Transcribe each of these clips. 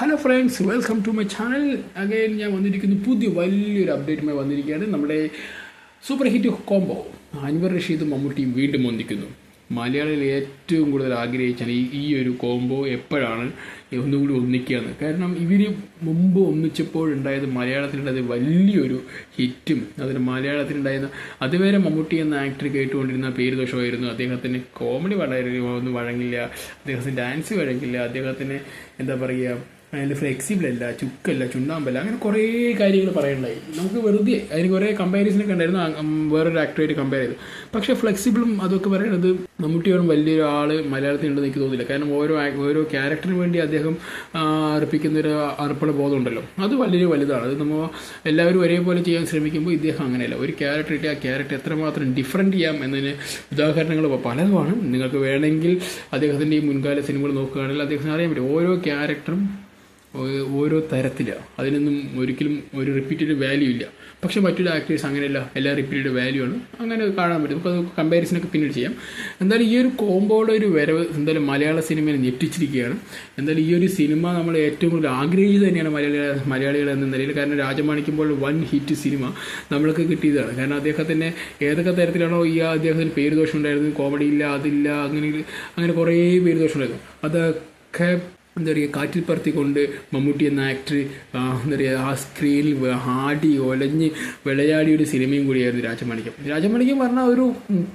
Hello friends welcome to my channel again ഞാൻ വന്നിരിക്കുന്നു പുതിയ വലിയൊരു അപ്ഡേറ്റുമായി വന്നിരിക്കുകയാണ്. നമ്മുടെ സൂപ്പർ ഹിറ്റ് കോംബോ അൻവർ റഷീദും മമ്മൂട്ടിയും വീണ്ടും ഒന്നിക്കുന്നു മലയാളികൾ ഏറ്റവും കൂടുതൽ ആഗ്രഹിച്ചാൽ ഈ ഈ ഒരു കോംബോ എപ്പോഴാണ് ഒന്നുകൂടി ഒന്നിക്കുകയെന്ന്. കാരണം ഇവർ മുമ്പ് ഒന്നിച്ചപ്പോഴുണ്ടായത് മലയാളത്തിലുണ്ടായത് വലിയൊരു ഹിറ്റും അതിന് മലയാളത്തിലുണ്ടായിരുന്ന അതുവരെ മമ്മൂട്ടി എന്ന ആക്ടർ കേട്ടുകൊണ്ടിരുന്ന പേര് ദോഷമായിരുന്നു അദ്ദേഹത്തിന് കോമഡി വളരെ ഒന്നും വഴങ്ങില്ല. അദ്ദേഹത്തിന് ഡാൻസ് വഴങ്ങില്ല. അദ്ദേഹത്തിന് എന്താ പറയുക അതിൽ ഫ്ലെക്സിബിൾ അല്ല ചുക്കല്ല ചുണ്ടാമ്പല്ല അങ്ങനെ കുറേ കാര്യങ്ങൾ പറയണ്ടായി നമുക്ക് വെറുതെ അതിന് കുറേ കമ്പാരിസനൊക്കെ ഉണ്ടായിരുന്നു. വേറൊരു ആക്ടറായിട്ട് കമ്പയർ ചെയ്തു. പക്ഷേ ഫ്ലെക്സിബിളും അതൊക്കെ പറയുന്നത് മമ്മൂട്ടിയോടും വലിയൊരു ആൾ മലയാളത്തിൽ ഉണ്ടെന്ന് എനിക്ക് തോന്നില്ല. കാരണം ഓരോ ഓരോ ക്യാരക്ടറിന് വേണ്ടി അദ്ദേഹം അർപ്പിക്കുന്ന ഒരു അർപ്പണ ബോധമുണ്ടല്ലോ അത് വലിയ വലുതാണ്. അത് നമ്മൾ എല്ലാവരും ഒരേപോലെ ചെയ്യാൻ ശ്രമിക്കുമ്പോൾ ഇദ്ദേഹം അങ്ങനെയല്ല. ഒരു ക്യാരക്ടർ ഇട്ട് ആ ക്യാരക്ടർ എത്രമാത്രം ഡിഫറെന്റ് ചെയ്യാം എന്നതിന് ഉദാഹരണങ്ങൾ പലതുമാണ്. നിങ്ങൾക്ക് വേണമെങ്കിൽ അദ്ദേഹത്തിന്റെ ഈ മുൻകാല സിനിമകൾ നോക്കുകയാണെങ്കിൽ അദ്ദേഹത്തിന് അറിയാൻ പറ്റും. ഓരോ ക്യാരക്ടറും ഓരോ തരത്തിലാണ് അതിനൊന്നും ഒരിക്കലും ഒരു റിപ്പീറ്റഡ് വാല്യൂ ഇല്ല. പക്ഷേ മറ്റൊരു ആക്ടേഴ്സ് അങ്ങനെയല്ല. എല്ലാ റിപ്പീറ്റഡ് വാല്യൂ ആണ്. അങ്ങനെ കാണാൻ പറ്റും. നമുക്ക് കമ്പാരിസനൊക്കെ പിന്നീട് ചെയ്യാം. എന്തായാലും ഈ ഒരു കോമ്പോയുടെ ഒരു വരവ് എന്തായാലും മലയാള സിനിമയെ ഞെട്ടിച്ചിരിക്കുകയാണ്. എന്തായാലും ഈ ഒരു സിനിമ നമ്മൾ ഏറ്റവും കൂടുതൽ ആഗ്രഹിച്ചത് തന്നെയാണ് മലയാളി മലയാളികൾ എന്ന നിലയിൽ. കാരണം രാജമാണിക്കുമ്പോൾ വൺ ഹിറ്റ് സിനിമ നമ്മൾക്ക് കിട്ടിയതാണ്. കാരണം അദ്ദേഹത്തിന്റെ ഏതൊക്കെ തരത്തിലാണോ ഈ അദ്ദേഹത്തിന് പേര് ദോഷം ഉണ്ടായിരുന്നു കോമഡി ഇല്ല അതില്ല അങ്ങനെ അങ്ങനെ കുറേ പേര് ദോഷം ഉണ്ടായിരുന്നു. അതൊക്കെ എന്താ പറയുക കാറ്റിൽ പറത്തിക്കൊണ്ട് മമ്മൂട്ടി എന്ന ആക്ടർ എന്താ പറയുക ആ സ്ക്രീനിൽ ആടി ഒലഞ്ഞ് വിളയാടിയ ഒരു സിനിമയും കൂടിയായിരുന്നു രാജമാണിക്യം രാജമാണിക്യം പറഞ്ഞാൽ ഒരു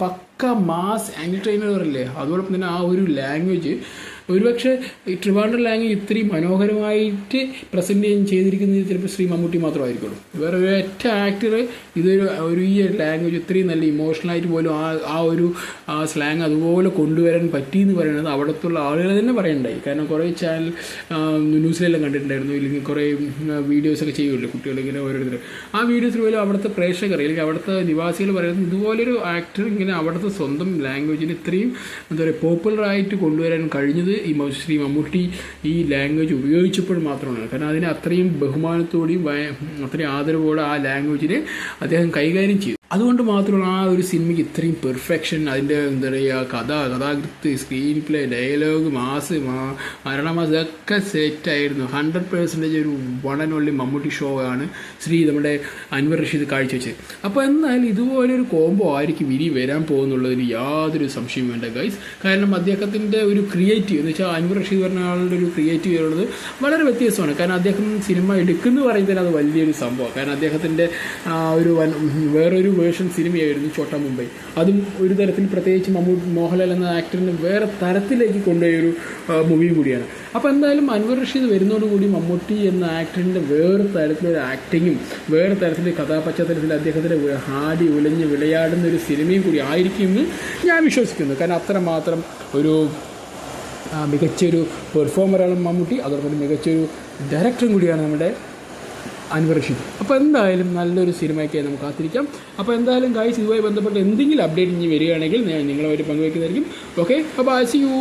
പക്ക മാസ് എന്റർടൈനർ അല്ലേ അതോടൊപ്പം തന്നെ ആ ഒരു ലാംഗ്വേജ് ഒരുപക്ഷെ ട്രിവാൻഡ്രം ലാംഗ്വേജ് ഇത്രയും മനോഹരമായിട്ട് പ്രസന്റ് ചെയ്യാൻ ചെയ്തിരിക്കുന്നത് ചിലപ്പോൾ ശ്രീ മമ്മൂട്ടി മാത്രമായിരിക്കുള്ളൂ. വേറെ ഒരൊറ്റ ആക്ടർ ഇതൊരു ഒരു ഈ ലാംഗ്വേജ് ഇത്രയും നല്ല ഇമോഷണലായിട്ട് പോലും ആ ആ ഒരു ആ സ്ലാങ് അതുപോലെ കൊണ്ടുവരാൻ പറ്റി എന്ന് പറയുന്നത് അവിടത്തുള്ള ആളുകൾ തന്നെ പറയണ്ടായി. കാരണം കുറേ ചാനൽ ന്യൂസിലെല്ലാം കണ്ടിട്ടുണ്ടായിരുന്നു. ഇല്ലെങ്കിൽ കുറേ വീഡിയോസൊക്കെ ചെയ്യുമല്ലോ കുട്ടികളിങ്ങനെ ഓരോരുത്തർ ആ വീഡിയോസിൽ പോലും അവിടുത്തെ പ്രേക്ഷകർ അല്ലെങ്കിൽ അവിടുത്തെ നിവാസികൾ പറയുന്നത് ഇതുപോലൊരു ആക്ടർ ഇങ്ങനെ അവിടുത്തെ സ്വന്തം ലാംഗ്വേജിന് ഇത്രയും എന്താ പറയുക പോപ്പുലറായിട്ട് കൊണ്ടുവരാൻ കഴിഞ്ഞത് ഈ ശ്രീ മമ്മൂട്ടി ഈ ലാംഗ്വേജ് ഉപയോഗിച്ചപ്പോൾ മാത്രമാണ്. കാരണം അതിനെ അത്രയും ബഹുമാനത്തോടെയും അത്രയും ആദരവോടെ ആ ലാംഗ്വേജിനെ അദ്ദേഹം കൈകാര്യം ചെയ്തു. അതുകൊണ്ട് മാത്രമാണ് ആ ഒരു സിനിമയ്ക്ക് ഇത്രയും പെർഫെക്ഷൻ അതിന്റെ എന്താ പറയുക കഥ കഥാകൃത്ത് സ്ക്രീൻ പ്ലേ ഡയലോഗ് മാസ് മാ- മരണമാസ് ഇതൊക്കെ സെറ്റായിരുന്നു ഹൺഡ്രഡ് പേഴ്സന്റേജ് ഒരു one and only Mammootty show ആണ് ശ്രീ നമ്മുടെ അൻവർ റഷീദ് കാഴ്ചവെച്ചത്. അപ്പോൾ എന്നാൽ ഇതുപോലൊരു കോംബോ ആയിരിക്കും ഇനി വരാൻ പോകുന്നുള്ളതിന് യാതൊരു സംശയവും വേണ്ട ഗൈസ് കാരണം അദ്ദേഹത്തിന്റെ ഒരു ക്രിയേറ്റീവ് എന്ന് വെച്ചാൽ അൻവർ റഷീദ് പറഞ്ഞ ആളുടെ ഒരു ക്രിയേറ്റീവ് ഉള്ളത് വളരെ വ്യത്യസ്തമാണ്. കാരണം അദ്ദേഹം സിനിമ എടുക്കുന്നു പറയുന്നതിന് അത് വലിയൊരു സംഭവമാണ്. കാരണം അദ്ദേഹത്തിന്റെ ഒരു വേറൊരു വേർഷൻ സിനിമയായിരുന്നു ചോട്ട മുംബൈ. അതും ഒരു തരത്തിൽ പ്രത്യേകിച്ച് മമ്മൂട്ടി മോഹൻലാൽ എന്ന ആക്ടറിനെ വേറെ തരത്തിലേക്ക് കൊണ്ടുപോയൊരു മൂവിയും കൂടിയാണ്. അപ്പോൾ എന്തായാലും അൻവർ റഷീദ് വരുന്നതോടുകൂടി മമ്മൂട്ടി എന്ന ആക്ടറിന്റെ വേറെ തരത്തിലൊരു ആക്ടിങ്ങും വേറെ തരത്തിലെ കഥാപശ്ചാത്തലത്തിൽ അദ്ദേഹത്തിന്റെ ഹാടി ഉലഞ്ഞ് വിളയാടുന്ന ഒരു സിനിമയും കൂടി ആയിരിക്കുമെന്ന് ഞാൻ വിശ്വസിക്കുന്നു. കാരണം അത്രമാത്രം ഒരു മികച്ചൊരു പെർഫോമറാണ് മമ്മൂട്ടി. അതോടൊപ്പം മികച്ചൊരു ഡയറക്ടറും കൂടിയാണ് നമ്മുടെ അൻവർ അപ്പോൾ എന്തായാലും നല്ലൊരു സിനിമയ്ക്കായി നമുക്ക് കാത്തിരിക്കാം. അപ്പോൾ എന്തായാലും കാഴ്ച ഇതുമായി ബന്ധപ്പെട്ട് എന്തെങ്കിലും അപ്ഡേറ്റ് ഇനി വരികയാണെങ്കിൽ ഞാൻ നിങ്ങളുമായിട്ട് പങ്കുവയ്ക്കുന്നതായിരിക്കും. ഓക്കെ അപ്പോൾ ആ സി യു